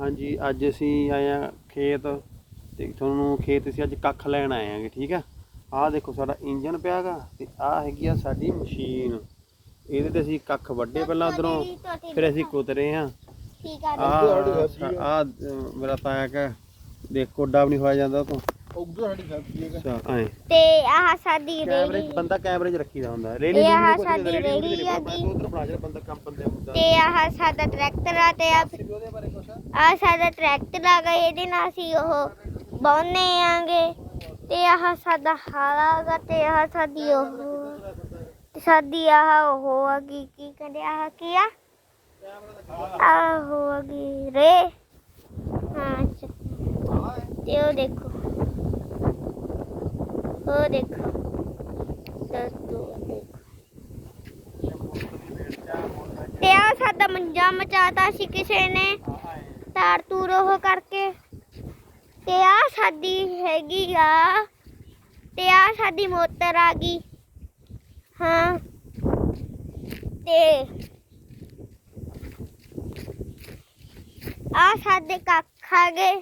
ਹਾਂਜੀ ਅੱਜ ਅਸੀਂ ਆਏ ਆ ਖੇਤ ਤੇ ਤੁਹਾਨੂੰ ਖੇਤ ਅਸੀਂ ਅੱਜ ਕੱਖ ਲੈਣ ਆਏ ਆਂਗੇ ਠੀਕ ਆ? ਆਹ ਦੇਖੋ ਸਾਡਾ ਇੰਜਨ ਪਿਆਗਾ ਤੇ ਆਹ ਹੈਗੀ ਆ ਸਾਡੀ ਮਸ਼ੀਨ। ਇਹਦੇ ਤੇ ਅਸੀਂ ਕੱਖ ਵੱਡੇ ਪਹਿਲਾਂ ਉਧਰੋਂ ਫਿਰ ਅਸੀਂ ਕੁਤਰੇ ਆ ਠੀਕ ਆ ਆ। ਆ ਮੇਰਾ ਤਾਇਆ ਕਾ ਦੇਖ ਵੀ ਨਹੀਂ ਹੋਇਆ ਜਾਂਦਾ ਤੋਂ। ਉਧਰ ਸਾਡੀ ਫੈਕਟਰੀ ਹੈ ਅੱਛਾ ਐ ਤੇ ਆਹ ਸਾਡੀ ਕੈਮਰੇ ਰੇੜੀ ਬੰਦਾ ਕੈਮਰੇ 'ਚ ਰੱਖੀਦਾ ਹੁੰਦਾ। ਰੇਲੀ ਇਹ ਆਹ ਸਾਡੀ ਰੇਹੜੀ ਨੂੰ ਹੈਗੀ। ਉਧਰ ਬਣਾ ਜਿਹੜਾ ਬੰਦਾ ਕੰਮ ਬੰਦੇ ਹੁੰਦਾ ਤੇ ਆਹ ਸਾਡਾ ਟਰੈਕਟਰ ਆ ਤੇ ਆ ਉਹਦੇ ਬਾਰੇ ਕੁਛ? ਆਹ ਸਾਡਾ ਟਰੈਕਟਰ ਆ ਗਿਆ ਇਹਦੇ ਨਾਲ ਅਸੀਂ ਉਹ ਬਾਉਨੇ ਆਂਗੇ। ਤੇ ਆਹ ਸਾਡਾ ਹਾਲਾ ਗਾ ਤੇ ਆਹ ਸਾਡੀ ਉਹ ਤੇ ਸਾਡੀ ਆਹ ਉਹ ਆ ਕੀ ਕੀ ਕਹਿੰਦੇ ਆਹ ਕੀ ਆ? ਆਹ ਉਹ ਆ ਗਈ ਰੇ। ਹਾਂ ਅੱਛਾ। ਤੇ ਉਹ ਦੇਖੋ। ਉਹ ਦੇਖੋ ਦੋਸਤੋ ਦੇਖੋ ਤੇ ਆ ਸਾਡਾ ਮੰਜਾ ਮਚਾਤਾ ਸੀ ਕਿਸੇ ਨੇ ਤਾਰ ਤੂਰ ਉਹ ਕਰਕੇ ਤੇ ਆ ਸਾਡੀ ਹੈਗੀ ਆ ਤੇ ਆ ਸਾਡੀ ਮੋਟਰ ਆ ਗਈ ਹਾਂ ਤੇ ਆ ਸਾਡੇ ਕੱਖ ਆ ਗਏ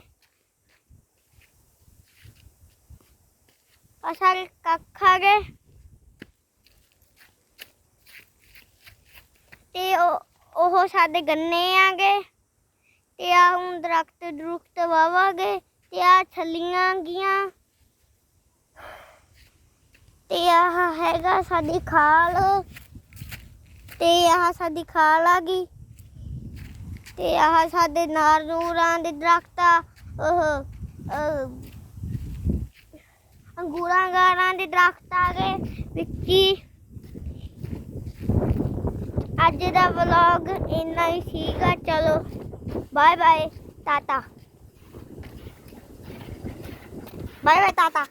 ਆ ਸਾਡੇ ਕੱਖ ਆ ਗਏ ਤੇ ਉਹ ਉਹ ਸਾਡੇ ਗੰਨੇ ਆਗੇ। ਤੇ ਆ ਹੁਣ ਦਰਖਤ ਦਰੁਖਤ ਵਾਵਾਂਗੇ। ਤੇ ਆ ਛੱਲੀਆਂ ਗੀਆਂ ਤੇ ਆਹ ਹੈਗਾ ਸਾਡੀ ਖਾਲ। ਤੇ ਆਹ ਸਾਡੀ ਖਾਲ ਆ ਗਈ। ਤੇ ਆਹ ਸਾਡੇ ਨਾਰ ਨੂਰਾਂ ਦੇ ਦਰਖਤ ਆ। ਉਹ ਅੰਗੂਰਾਂ ਗਾਰਾਂ ਦੇ ਦਰਖਤ ਆ ਗਏ ਵਿੱਚੀ ਅੱਜ ਦਾ ਵਲੌਗ ਇੰਨਾ ਹੀ ਸੀਗਾ। ਚਲੋ, bye bye, tata. Bye bye, tata.